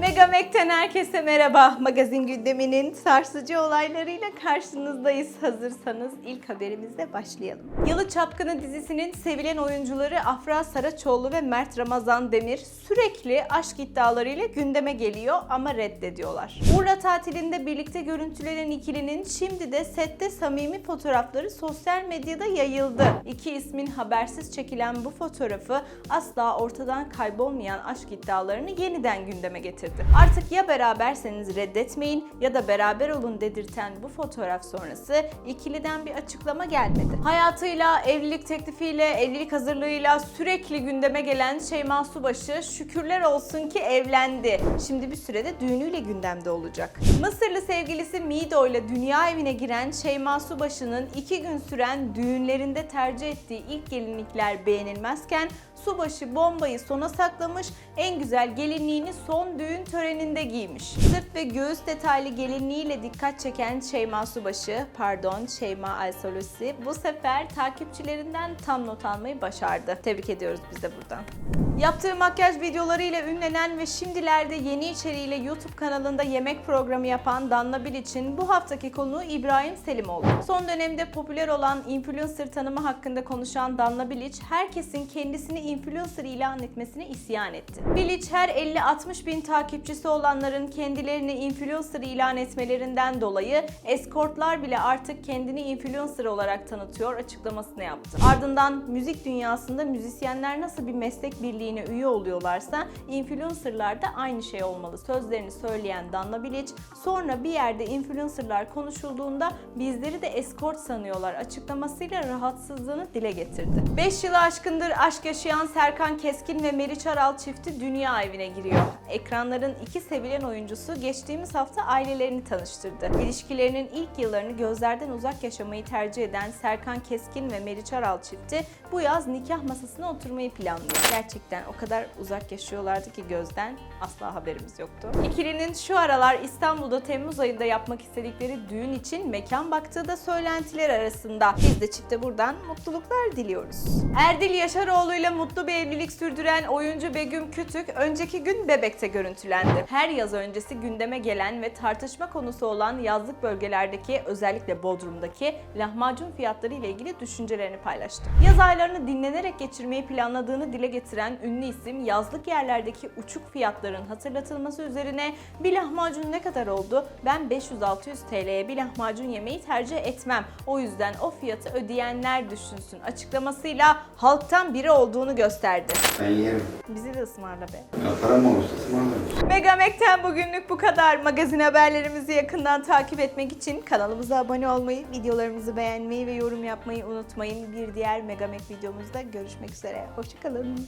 Megamek'ten herkese merhaba. Magazin gündeminin sarsıcı olaylarıyla karşınızdayız. Hazırsanız ilk haberimizle başlayalım. Yalı Çapkını dizisinin sevilen oyuncuları Afra Saraçoğlu ve Mert Ramazan Demir sürekli aşk iddialarıyla gündeme geliyor ama reddediyorlar. Urla tatilinde birlikte görüntülenen ikilinin şimdi de sette samimi fotoğrafları sosyal medyada yayıldı. İki ismin habersiz çekilen bu fotoğrafı asla ortadan kaybolmayan aşk iddialarını yeniden gündeme getirdi. Artık ya beraberseniz reddetmeyin ya da beraber olun dedirten bu fotoğraf sonrası ikiliden bir açıklama gelmedi. Hayatıyla, evlilik teklifiyle, evlilik hazırlığıyla sürekli gündeme gelen Şeyma Subaşı şükürler olsun ki evlendi. Şimdi bir sürede düğünüyle gündemde olacak. Mısırlı sevgilisi Mido ile dünya evine giren Şeyma Subaşı'nın iki gün süren düğünlerinde tercih ettiği ilk gelinlikler beğenilmezken Subaşı bombayı sona saklamış, en güzel gelinliğini son düğün töreninde giymiş. Sırt ve göğüs detaylı gelinliğiyle dikkat çeken Şeyma Subaşı, pardon Şeyma Aysolisi bu sefer takipçilerinden tam not almayı başardı. Tebrik ediyoruz biz de buradan. Yaptığı makyaj videolarıyla ünlenen ve şimdilerde yeni içeriğiyle YouTube kanalında yemek programı yapan Danla Bilic'in bu haftaki konuğu İbrahim Selimoğlu. Son dönemde popüler olan influencer tanımı hakkında konuşan Danla Bilic, herkesin kendisini influencer ilan etmesine isyan etti. Bilic, her 50-60 bin takipçisi olanların kendilerini influencer ilan etmelerinden dolayı eskortlar bile artık kendini influencer olarak tanıtıyor açıklamasını yaptı. Ardından müzik dünyasında müzisyenler nasıl bir meslek birliğine üye oluyorlarsa influencerlar da aynı şey olmalı sözlerini söyleyen Danla Bilic sonra bir yerde influencerlar konuşulduğunda bizleri de eskort sanıyorlar açıklamasıyla rahatsızlığını dile getirdi. 5 yılı aşkındır aşk yaşayan Serkan Keskin ve Meriç Aral çifti dünya evine giriyor. Ekranların iki sevilen oyuncusu geçtiğimiz hafta ailelerini tanıştırdı. İlişkilerinin ilk yıllarını gözlerden uzak yaşamayı tercih eden Serkan Keskin ve Meriç Aral çifti bu yaz nikah masasına oturmayı planlıyor. Gerçekten o kadar uzak yaşıyorlardı ki gözden asla haberimiz yoktu. İkilinin şu aralar İstanbul'da Temmuz ayında yapmak istedikleri düğün için mekan baktığı da söylentiler arasında. Biz de çifte buradan mutluluklar diliyoruz. Erdil Yaşaroğlu ile mutlu bir evlilik sürdüren oyuncu Begüm Kütük önceki gün Bebek'te görüntülendi. Her yaz öncesi gündeme gelen ve tartışma konusu olan yazlık bölgelerdeki özellikle Bodrum'daki lahmacun fiyatları ile ilgili düşüncelerini paylaştı. Yaz aylarını dinlenerek geçirmeyi planladığını dile getiren ünlü isim yazlık yerlerdeki uçuk fiyatların hatırlatılması üzerine bir lahmacun ne kadar oldu? Ben 500-600 TL'ye bir lahmacun yemeyi tercih etmem. O yüzden o fiyatı ödeyenler düşünsün açıklamasıyla halktan biri olduğunu gösterdi. Ben yerim. Bizi de ısmarla be. Ya param olursa ısmarlarım. Megamek'ten bugünlük bu kadar. Magazin haberlerimizi yakından takip etmek için kanalımıza abone olmayı, videolarımızı beğenmeyi ve yorum yapmayı unutmayın. Bir diğer Megamek videomuzda görüşmek üzere. Hoşçakalın.